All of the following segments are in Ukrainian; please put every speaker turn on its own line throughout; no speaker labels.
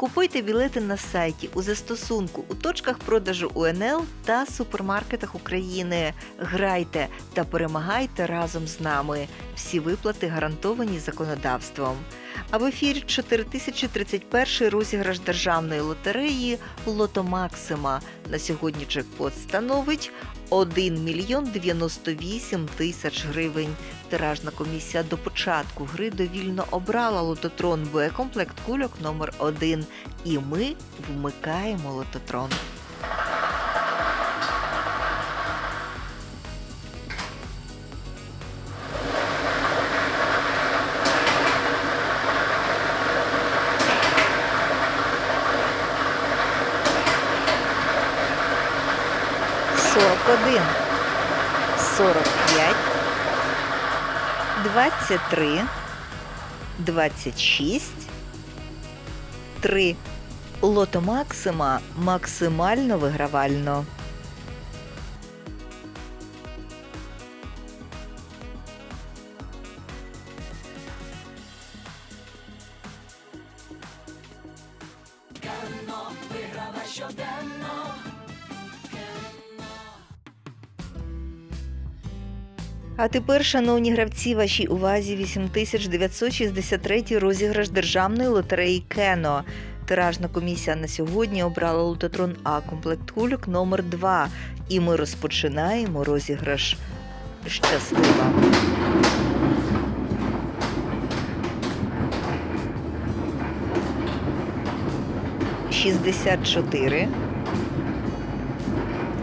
Купуйте білети на сайті у застосунку у точках продажу УНЛ та супермаркетах України. Грайте та перемагайте разом з нами. Всі виплати гарантовані законодавством. А в ефірі 4031 розіграш державної лотереї Лото Максима. На сьогодні джекпот становить 1 мільйон 98 тисяч гривень. Тиражна комісія до початку гри довільно обрала лототрон боєкомплект кульок номер 1 І ми вмикаємо лототрон. Сорок один, сорок п'ять, двадцять три, двадцять шість, три. Лото Максима максимально вигравально. А тепер, шановні гравці, вашій увазі 8963 розіграш державної лотереї Кено. Тиражна комісія на сьогодні обрала лототрон А комплект кульок номер 2 І ми розпочинаємо розіграш. Щасливо! Шістдесят чотири,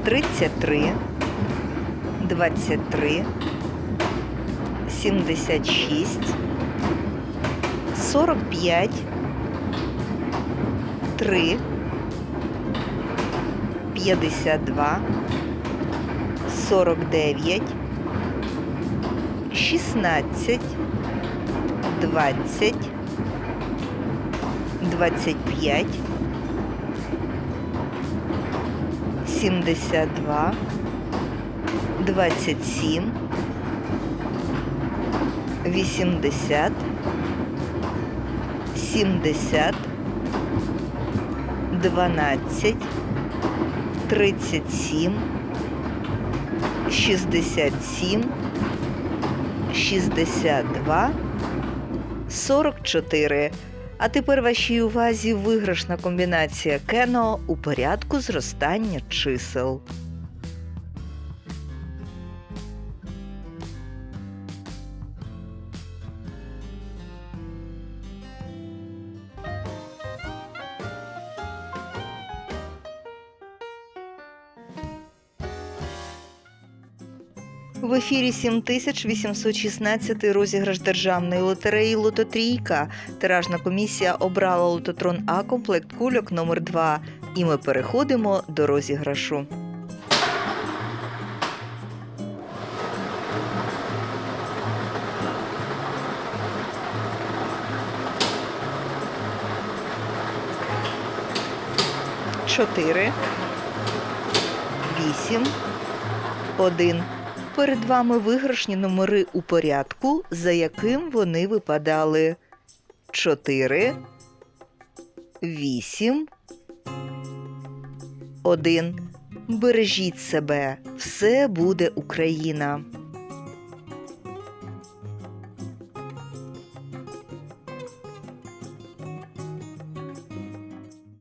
тридцять три, двадцять три, сімдесят шість, сорок п'ять. 3, 52, 49, 16, 20, 25, 72, 27, 80, 70, 12, 37, 67, 62, 44. А тепер вашій увазі виграшна комбінація кено у порядку зростання чисел. В ефірі 7816 розіграш державної лотереї Лототрійка. Тиражна комісія обрала лототрон А комплект кульок номер 2 І ми переходимо до розіграшу. Чотири, вісім, один. Перед вами виграшні номери у порядку, за яким вони випадали 4, 8, 1. Бережіть себе, все буде Україна.